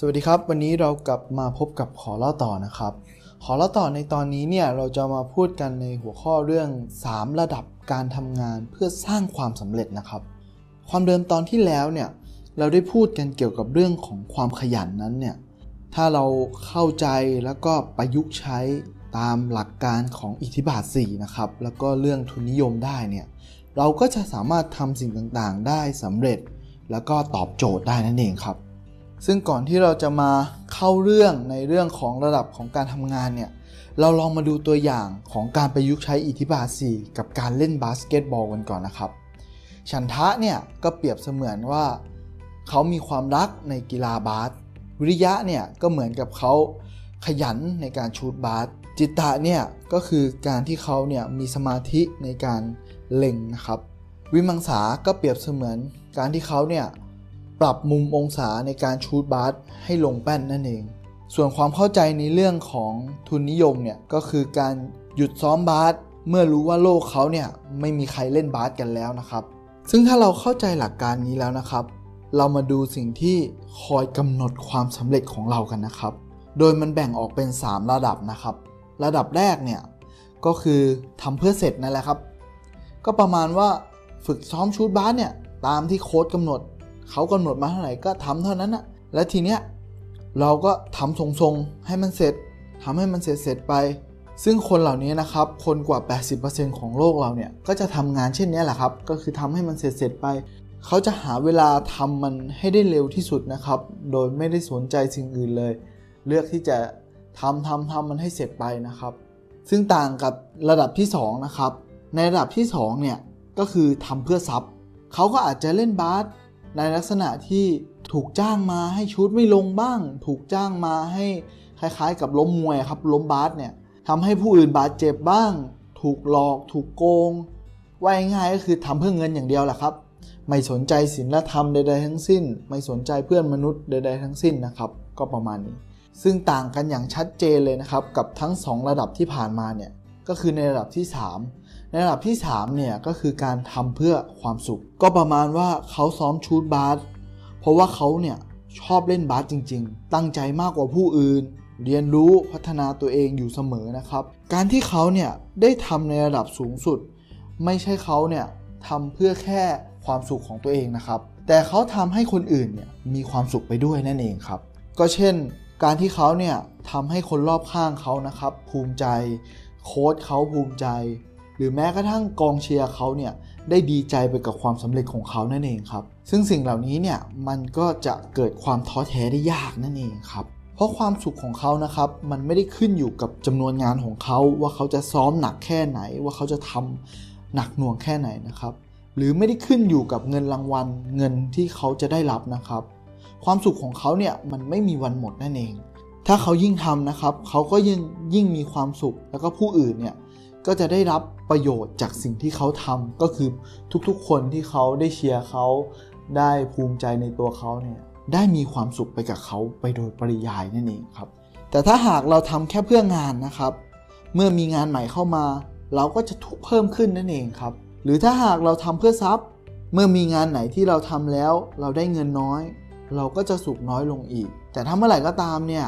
สวัสดีครับ วันนี้เรากลับมาพบกับขอเล่าต่อนะครับ ขอเล่าต่อในตอนนี้เนี่ยเราจะมาพูดกันในหัวข้อเรื่อง 3 ระดับการทำงานเพื่อสร้างความสำเร็จนะครับ ความเดิมตอนที่แล้วเนี่ยเราได้พูดกันเกี่ยวกับเรื่องของความขยันนั้นเนี่ยถ้าเราเข้าใจแล้วก็ประยุกต์ใช้ตามหลักการของอิทธิบาท4นะครับแล้วก็เรื่องทุนนิยมได้เนี่ยเราก็จะสามารถทำสิ่งต่างๆ ได้สำเร็จ แล้วก็ตอบโจทย์ได้นั่นเองครับ ซึ่งก่อนที่เราจะมาเข้าเรื่องในเรื่องของระดับของการทำงานเนี่ย เราลองมาดูตัวอย่างของการประยุกต์ใช้อิทธิบาท 4 กับการเล่นบาสเกตบอลกันก่อนนะครับ ฉันทะเนี่ยก็เปรียบเสมือนว่า เขามีความรักในกีฬาบาส วิริยะเนี่ยก็เหมือนกับเขาขยันในการชูตบาส จิตตะเนี่ยก็คือการที่เขาเนี่ยมีสมาธิในการเล็งนะครับ วิมังสาก็เปรียบเสมือนการที่เขาเนี่ย ปรับมุมองศาในการชูตบาสให้ลงแป้นนั่นเอง ส่วนความเข้าใจในเรื่องของทุนนิยมเนี่ยก็คือการหยุดซ้อมบาสเมื่อรู้ว่าโลกเขาเนี่ยไม่มีใครเล่นบาสกันแล้วนะครับ ซึ่งถ้าเราเข้าใจหลักการนี้แล้วนะครับ เรามาดูสิ่งที่คอยกำหนดความสำเร็จของเรากันนะครับ โดยมันแบ่งออกเป็น 3 ระดับนะครับ ระดับแรกเนี่ยก็คือทำเพื่อเสร็จนั่นแหละครับ ก็ประมาณว่าฝึกซ้อมชูตบาสเนี่ยตามที่โค้ชกำหนด เขากำหนดมาเท่าไหร่ก็ทำเท่านั้นนะและทีเนี้ยเราก็ทำทรงๆให้มันเสร็จทำให้มันเสร็จเสร็จไป ซึ่งคนเหล่านี้นะครับ คนกว่า 80%ของโลกเราเนี่ย ก็จะทำงานเช่นนี้แหละครับ ก็คือทำให้มันเสร็จเสร็จไป เขาจะหาเวลาทำมันให้ได้เร็วที่สุดนะครับ โดยไม่ได้สนใจสิ่งอื่นเลย เลือกที่จะทำทำทำมันให้เสร็จไปนะครับ ซึ่งต่างกับระดับที่ 2 นะครับ ในระดับที่ 2 เนี่ย ก็คือทำเพื่อซับเขาก็อาจจะเล่นบาส ในลักษณะที่ถูกจ้างมาให้ชุดไม่ลงบ้าง ถูกจ้างมาให้คล้ายๆ กับล้มมวยครับล้มบาสเนี่ยทำให้ผู้อื่นบาดเจ็บบ้าง ถูกหลอกถูกโกงว่าง่ายก็คือทำเพื่อเงินอย่างเดียวแหละครับ ไม่สนใจศีลธรรมใด ๆ ทั้งสิ้น ไม่สนใจเพื่อนมนุษย์ใด ๆ ทั้งสิ้นนะครับ ก็ประมาณนี้ ซึ่งต่างกันอย่างชัดเจนเลยนะครับ กับทั้ง 2 ระดับที่ผ่านมาเนี่ย ก็คือในระดับที่ 3 ในระดับที่ 3 เนี่ย ก็คือการทำเพื่อความสุข ก็ประมาณว่าเขาซ้อมชูดบาสเพราะว่าเขาเนี่ย ชอบเล่นบาสจริง ๆ ตั้งใจมากกว่าผู้อื่น เรียนรู้พัฒนาตัวเองอยู่เสมอนะครับ การที่เขาเนี่ย ได้ทำในระดับสูงสุด ไม่ใช่เขาเนี่ยทำเพื่อแค่ความสุขของตัวเองนะครับ แต่เขาทำให้คนอื่นเนี่ยมีความสุขไปด้วยนั่นเองครับ ก็เช่น การที่เขาเนี่ยทำให้คนรอบข้างเขานะครับ ภูมิใจ โค้ชเขาภูมิใจ หรือแม้กระทั่งกองเชียร์เขาเนี่ยได้ดีใจไปกับความสำเร็จของเขานั่นเองครับ ซึ่งสิ่งเหล่านี้เนี่ยมันก็จะเกิดความท้อแท้ได้ยากนั่นเองครับเพราะความสุขของเขานะครับ มันไม่ได้ขึ้นอยู่กับจำนวนงานของเขาว่าเขาจะซ้อมหนักแค่ไหน ว่าเขาจะทำหนักหน่วงแค่ไหนนะครับ หรือไม่ได้ขึ้นอยู่กับเงินรางวัลเงินที่เขาจะได้รับนะครับ ความสุขของเขาเนี่ยมันไม่มีวันหมดนั่นเอง ถ้าเขายิ่งทำนะครับ เขาก็ยิ่งยิ่งมีความสุข แล้วก็ผู้อื่นเนี่ยก็จะได้รับประโยชน์จากสิ่งที่เขาทำก็คือทุกๆ คนที่เขาได้เชียร์เขาได้ภูมิใจในตัวเขาเนี่ยได้มีความสุขไปกับเขาไปโดยปริยายนั่นเองครับ แต่ถ้าหากเราทำแค่เพื่องานนะครับ เมื่อมีงานใหม่เข้ามา เราก็จะทุกเพิ่มขึ้นนั่นเองครับ หรือถ้าหากเราทำเพื่อทรัพย์ เมื่อมีงานไหนที่เราทำแล้ว เราได้เงินน้อย เราก็จะสุขน้อยลงอีก แต่ถ้าเมื่อไหร่ก็ตามเนี่ย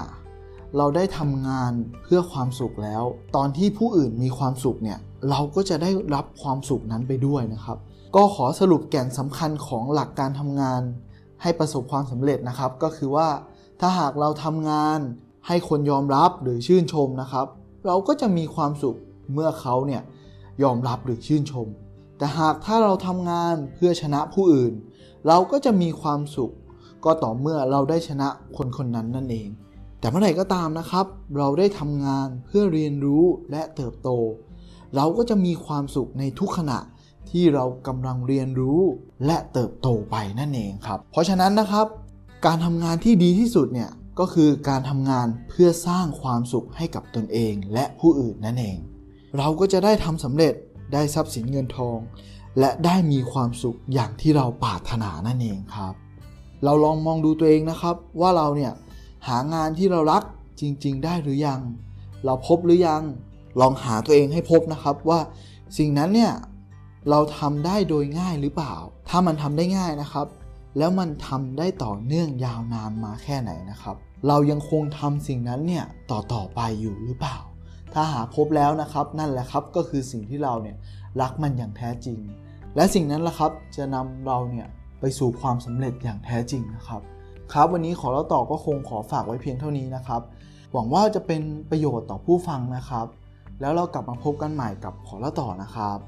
เราได้ทำงานเพื่อความสุขแล้ว ตอนที่ผู้อื่นมีความสุขเนี่ยเราก็จะได้รับความสุขนั้นไปด้วยนะครับ ก็ขอสรุปแก่นสำคัญของหลักการทำงาน ให้ประสบความสำเร็จนะครับ ก็คือว่าถ้าหากเราทำงานให้คนยอมรับหรือชื่นชมนะครับ เราก็จะมีความสุขเมื่อเขาเนี่ยยอมรับหรือชื่นชม แต่หากถ้าเราทำงานเพื่อชนะผู้อื่น เราก็จะมีความสุข ก็ต่อเมื่อเราได้ชนะคนคนนั้นนั่นเอง แต่เมื่อไหร่ก็ตามนะครับ เราได้ทำงานเพื่อเรียนรู้และเติบโต เราก็จะมีความสุขในทุกขณะที่เรากำลังเรียนรู้และเติบโตไปนั่นเองครับ เพราะฉะนั้นนะครับ การทำงานที่ดีที่สุดเนี่ยก็คือการทำงานเพื่อสร้างความสุขให้กับตนเองและผู้อื่นนั่นเอง เราก็จะได้ทำสำเร็จได้ทรัพย์สินเงินทอง และได้มีความสุขอย่างที่เราปรารถนานั่นเองครับ เราลองมองดูตัวเองนะครับว่าเราเนี่ย หางานที่เรารักจริง ๆ ได้หรือยัง เราพบหรือยัง ลองหาตัวเองให้พบนะครับว่าสิ่งนั้นเนี่ยเราทำได้โดยง่ายหรือเปล่า ถ้ามันทำได้ง่ายนะครับ แล้วมันทำได้ต่อเนื่องยาวนานมาแค่ไหนนะครับ เรายังคงทำสิ่งนั้นเนี่ยต่อต่อไปอยู่หรือเปล่า ถ้าหาพบแล้วนะครับนั่นแหละครับก็คือสิ่งที่เราเนี่ยรักมันอย่างแท้จริง และสิ่งนั้นละครับจะนำเราเนี่ยไปสู่ความสำเร็จอย่างแท้จริงนะครับ ครับ วันนี้ขอเล่าต่อก็คงขอฝากไว้เพียงเท่านี้นะครับ หวังว่าจะเป็นประโยชน์ต่อผู้ฟังนะครับ แล้วเรากลับมาพบกันใหม่กับขอเล่าต่อนะครับ